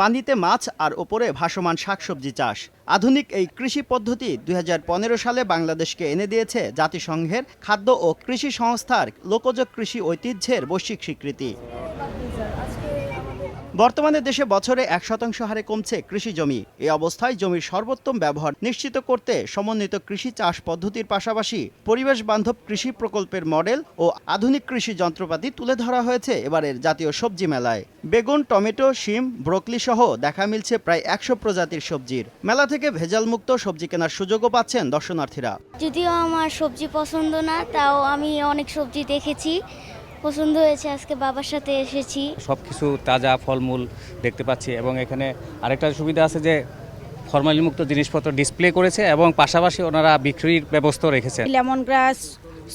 পানিতে মাছ আর ওপরে ভাসমান শাকসবজি চাষ। আধুনিক এই কৃষি পদ্ধতি দুই হাজার পনেরো সালে বাংলাদেশকে এনে দিয়েছে জাতিসংঘের খাদ্য ও কৃষি সংস্থার লোকজ কৃষি ঐতিহ্যের বৈশ্বিক স্বীকৃতি। বর্তমানে দেশে বছরে এক শতাংশ হারে কমছে কৃষি জমি। এই অবস্থায় জমির সর্বোত্তম ব্যবহার নিশ্চিত করতে সমন্বিত কৃষি চাষ পদ্ধতির পাশাপাশি পরিবেশ বান্ধব কৃষি প্রকল্পের মডেল ও আধুনিক কৃষি যন্ত্রপাতি তুলে ধরা হয়েছে এবারের জাতীয় সবজি মেলায়। বেগুন, টমেটো, শিম, ব্রোকলি সহ দেখা মিলছে প্রায় একশো প্রজাতির সবজির। মেলা থেকে ভেজালমুক্ত সবজি কেনার সুযোগও পাচ্ছেন দর্শনার্থীরা। যদিও আমার সবজি পছন্দ না, তাও আমি অনেক সবজি দেখেছি। পছন্দ হয়েছে আজকে বাবার সাথে এসেছি। সব কিছু তাজা ফলমূল দেখতে পাচ্ছি এবং এখানে আরেকটা সুবিধা আছে যে ফরমালিনমুক্ত জিনিসপত্র ডিসপ্লে করেছে এবং পাশাপাশি ওনারা বিক্রির ব্যবস্থা রেখেছে। লেমন গ্রাস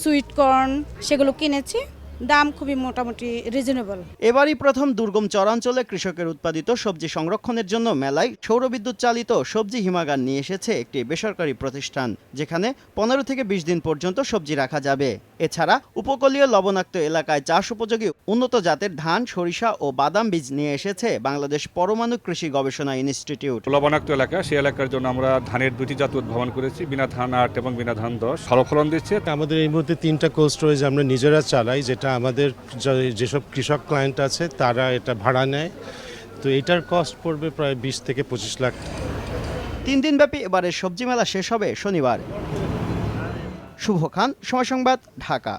সুইটকর্ন সেগুলো কিনেছি। দাম খুবই মোটামুটি রিজনেবল এবারই প্রথম দুর্গম চরাঞ্চলে কৃষকের উৎপাদিত সবজি সংরক্ষণের জন্য মেলায় সৌরবিদ্যুৎ চালিত সবজি হিমাগার নিয়ে এসেছে একটি বেসরকারি প্রতিষ্ঠান যেখানে পনেরো থেকে বিশ দিন পর্যন্ত সবজি রাখা যাবে। এছাড়া উপকূলীয় লবণাক্ত এলাকায় চাষ উপযোগী উন্নত জাতের ধান সরিষা ও বাদাম বীজ নিয়ে এসেছে বাংলাদেশ পরমাণু কৃষি গবেষণা ইনস্টিটিউট। লবণাক্ত এলাকা সেই এলাকার জন্য আমরা ধানের দুটি জাত উদ্ভাবন করেছি বিনা ধান আট এবং বিনা ধান দশ। ভালো ফলন দিচ্ছে। আমাদের এই মুহূর্তে তিনটা কোল্ড স্টোরেজ আমরা নিজেরা চালাই যেটা আমাদের যেসব কৃষক ক্লায়েন্ট আছে, তারা এটা ভাড়া নেয়। তো এটার কস্ট পড়বে প্রায় বিশ থেকে পঁচিশ লাখ। তিন দিন ব্যাপী এবারের সবজি মেলা শেষ হবে শনিবার। শুভ খান, সময় সংবাদ, ঢাকা।